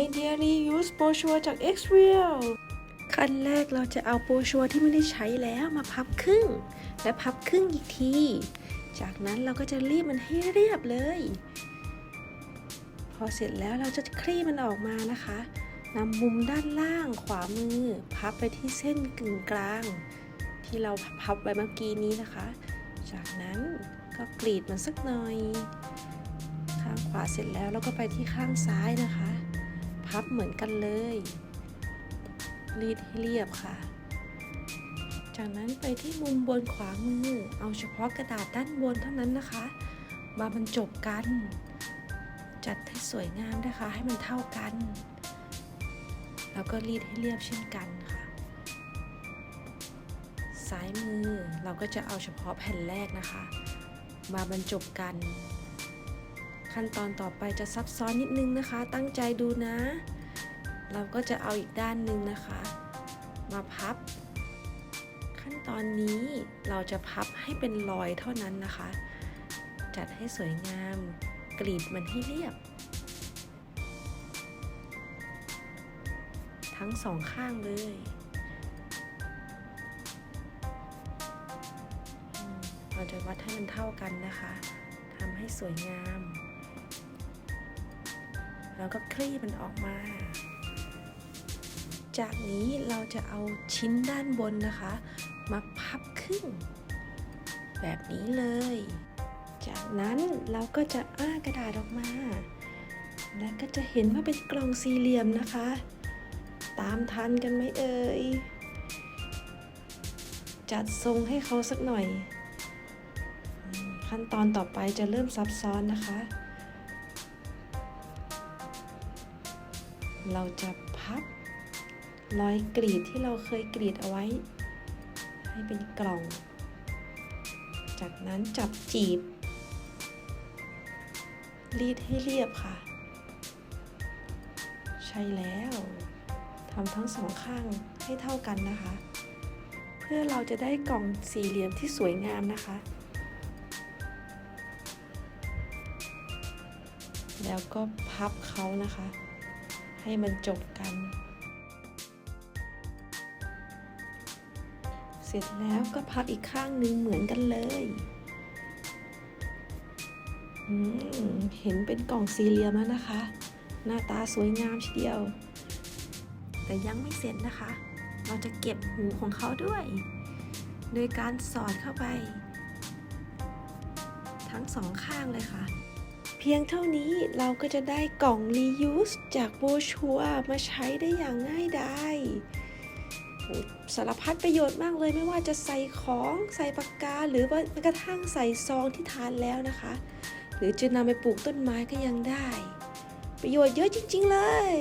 Ideally use brochure จาก x r e a l ขั้นแรกเราจะเอาโบรชัวที่ไม่ได้ใช้แล้วมาพับครึ่ง และพับครึ่งอีกที จากนั้นเราก็จะรีบมันให้เรียบเลย พอเสร็จแล้วเราจะคลี่มันออกมานะคะนำมุมด้านล่างขวามือ พับไปที่เส้นกึ่งกลาง ที่เราพับไว้เมื่อกี้นี้นะคะ จากนั้นก็กรีดมันสักหน่อย ข้างขวาเสร็จแล้วเราก็ไปที่ข้างซ้ายนะคะ พับเหมือนกันเลย รีดให้เรียบค่ะ จากนั้นไปที่มุมบนขวามือ เอาเฉพาะกระดาษด้านบนเท่านั้นนะคะมาบรรจบกัน จัดให้สวยงามนะคะ ให้มันเท่ากัน แล้วก็รีดให้เรียบเช่นกันค่ะ ซ้ายมือเราก็จะเอาเฉพาะแผ่นแรกนะคะ มาบรรจบกัน ขั้นตอนต่อไปจะซับซ้อนนิดนึงนะคะ ตั้งใจดูนะ เราก็จะเอาอีกด้านหนึ่งนะคะ มาพับ ขั้นตอนนี้เราจะพับให้เป็นรอยเท่านั้นนะคะ จัดให้สวยงามกรีดมันให้เรียบ ทั้งสองข้างเลยเราจะวัดให้มันเท่ากันนะคะทำให้สวยงาม แล้วก็คลี่มันออกมา จากนี้เราจะเอาชิ้นด้านบนนะคะ มาพับครึ่ง แบบนี้เลย จากนั้นเราก็จะอ้ากระดาษออกมา และก็จะเห็นว่าเป็นกล่องสี่เหลี่ยมนะคะ ตามทันกันไหมเอ่ย จัดทรงให้เขาสักหน่อย ขั้นตอนต่อไปจะเริ่มซับซ้อนนะคะ เราจะพับรอยกรีดที่เราเคยกรีดเอาไว้ ให้เป็นกล่อง จากนั้นจับจีบ รีดให้เรียบค่ะ ใช่แล้วทำทั้งสองข้างให้เท่ากันนะคะ เพื่อเราจะได้กล่องสี่เหลี่ยมที่สวยงามนะคะ แล้วก็พับเขานะคะ ให้มันจบกัน เสร็จแล้วก็พับอีกข้างหนึ่งเหมือนกันเลยเห็นเป็นกล่องสี่เหลี่ยมแล้วนะคะ หน้าตาสวยงามทีเดียว แต่ยังไม่เสร็จนะคะ เราจะเก็บหูของเขาด้วย โดยการสอดเข้าไป ทั้งสองข้างเลยค่ะ พียงเท่านี้เราก็จะได้กล่อง reuse จากโบชัวมาใช้ได้อย่างง่ายดายสารพัดประโยชน์มากเลยไม่ว่าจะใส่ของใส่ปากกา หรือว่าแม้กระทั่งใส่ซองที่ทานแล้วนะคะ หรือจะนำไปปลูกต้นไม้ก็ยังได้ ประโยชน์เยอะจริง ๆ เลย